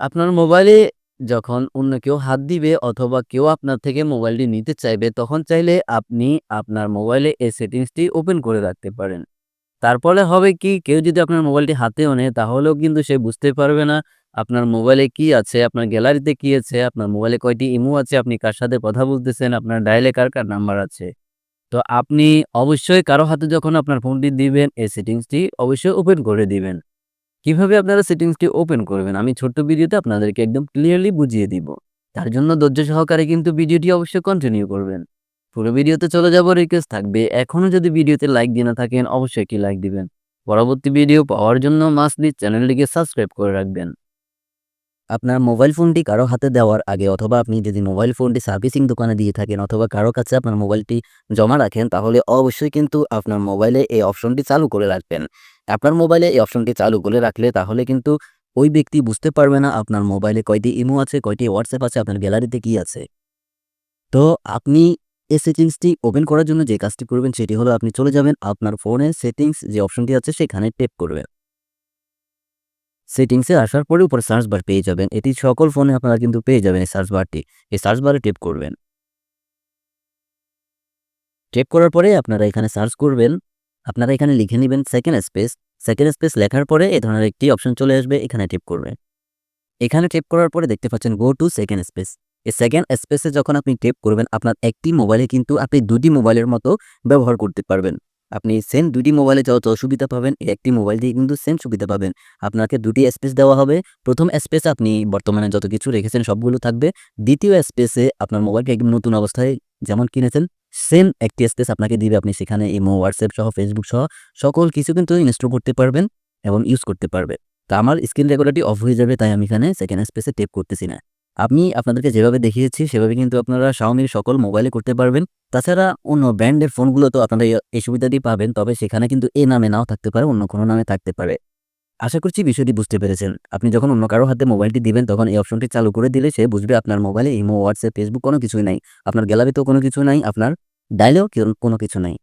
আপনার মোবাইলে যখন অন্য কেউ হাত দিবে অথবা কেউ আপনার থেকে মোবাইলটি নিতে চাইবে, তখন চাইলে আপনি আপনার মোবাইলে এই সেটিংসটি ওপেন করে রাখতে পারেন। তারপরে হবে কি? কেউ যদি আপনার মোবাইলটি হাতেও নেয় তাহলেও কিন্তু সে বুঝতে পারবে না আপনার মোবাইলে কি আছে, আপনার গ্যালারিতে কি আছে, আপনার মোবাইলে কয়টি ইমো আছে, আপনি কার সাথে কথা বলতেছেন, আপনার ডায়ালে কার, কার নাম্বার আছে। তো আপনি অবশ্যই কারও হাতে যখন আপনার ফোনটি দিবেন, এই সেটিংসটি অবশ্যই ওপেন করে দিবেন। কীভাবে আপনারা সেটিংসটি ওপেন করবেন? আমি ছোট্ট ভিডিওতে আপনাদেরকে একদম ক্লিয়ারলি বুঝিয়ে দিব। তার জন্য ধৈর্য সহকারে কিন্তু ভিডিওটি অবশ্যই কন্টিনিউ করবেন। পুরো ভিডিওতে চলে যাব রিকোয়েস্ট থাকবে, এখনও যদি ভিডিওতে লাইক দিয়ে না থাকেন অবশ্যই একটি লাইক দিবেন। পরবর্তী ভিডিও পাওয়ার জন্য মাস্টলি চ্যানেলটিকে সাবস্ক্রাইব করে রাখবেন। আপনার মোবাইল ফোনটি কারও হাতে দেওয়ার আগে অথবা আপনি যদি মোবাইল ফোনটি সার্ভিসিং দোকানে দিয়ে থাকেন অথবা কারও কাছে আপনার মোবাইলটি জমা রাখেন তাহলে অবশ্যই কিন্তু আপনার মোবাইলে এই অপশনটি চালু করে রাখবেন। আপনার মোবাইলে এই অপশনটি চালু করে রাখলে তাহলে কিন্তু ওই ব্যক্তি বুঝতে পারবে না আপনার মোবাইলে কয়টি ইমো আছে, কয়টি হোয়াটসঅ্যাপ আছে, আপনার গ্যালারিতে কি আছে। তো আপনি এই সেটিংসটি ওপেন করার জন্য যে কাজটি করবেন সেটি হলো আপনি চলে যাবেন আপনার ফোনের সেটিংস যে অপশনটি আছে সেখানে টেপ করবেন। সেটিংসে আসার পরে উপরে সার্চ বার পেয়ে যাবেন। এটি সকল ফোনে আপনারা কিন্তু পেয়ে যাবেন এই সার্চ বারটি। এই সার্চ বারে ট্যাপ করবেন। টেপ করার পরে আপনারা এখানে সার্চ করবেন। আপনারা এখানে লিখে নিবেন সেকেন্ড স্পেস। সেকেন্ড স্পেস লেখার পরে এ ধরনের একটি অপশন চলে আসবে, এখানে ট্যাপ করবেন। এখানে ট্যাপ করার পরে দেখতে পাচ্ছেন গো টু সেকেন্ড স্পেস। এই সেকেন্ড স্পেসে যখন আপনি ট্যাপ করবেন আপনার একটি মোবাইলে কিন্তু আপনি দুটি মোবাইলের মতো ব্যবহার করতে পারবেন। আপনি সেম দুটি মোবাইলে যত সুবিধা পাবেন একটি মোবাইল দিয়ে কিন্তু সেম সুবিধা পাবেন। আপনাকে দুটি স্পেস দেওয়া হবে। প্রথম স্পেসে আপনি বর্তমানে যত কিছু রেখেছেন সবগুলো থাকবে। দ্বিতীয় স্পেসে আপনার মোবাইলটি একদম নতুন অবস্থায় যেমন কিনেছেন সেম একটি স্পেস আপনাকে দিবে। আপনি সেখানে ইমো, হোয়াটসঅ্যাপ সহ, ফেসবুক সহ সকল কিছু কিন্তু ইনস্টল করতে পারবেন এবং ইউজ করতে পারবেন। তো আমার স্ক্রিন রেকর্ডারটি অফ হয়ে যাবে তাই আমি এখানে সেকেন্ড স্পেসে ট্যাপ করতেছি না। আমি আপনাদেরকে যেভাবে দেখিয়েছি সেভাবে কিন্তু আপনারা Xiaomi সকল মোবাইলে করতে পারবেন। তাছাড়া অন্য ব্র্যান্ডের ফোনগুলোতেও আপনারা এই সুবিধাটি পাবেন। তবে সেখানে কিন্তু এ নামে নাও থাকতে পারে, অন্য কোনো নামে থাকতে পারে। আশা করছি বিষয়টি বুঝতে পেরেছেন। আপনি যখন অন্য কারও হাতে মোবাইলটি দিবেন তখন এই অপশনটি চালু করে দিলে সে বুঝবে আপনার মোবাইলে ইমো, হোয়াটসঅ্যাপ, ফেসবুক কোনো কিছুই নাই। আপনার গ্যালারিতেও কোনো কিছু নাই, আপনার ডায়ালেও কেউ কোনো কিছু নাই।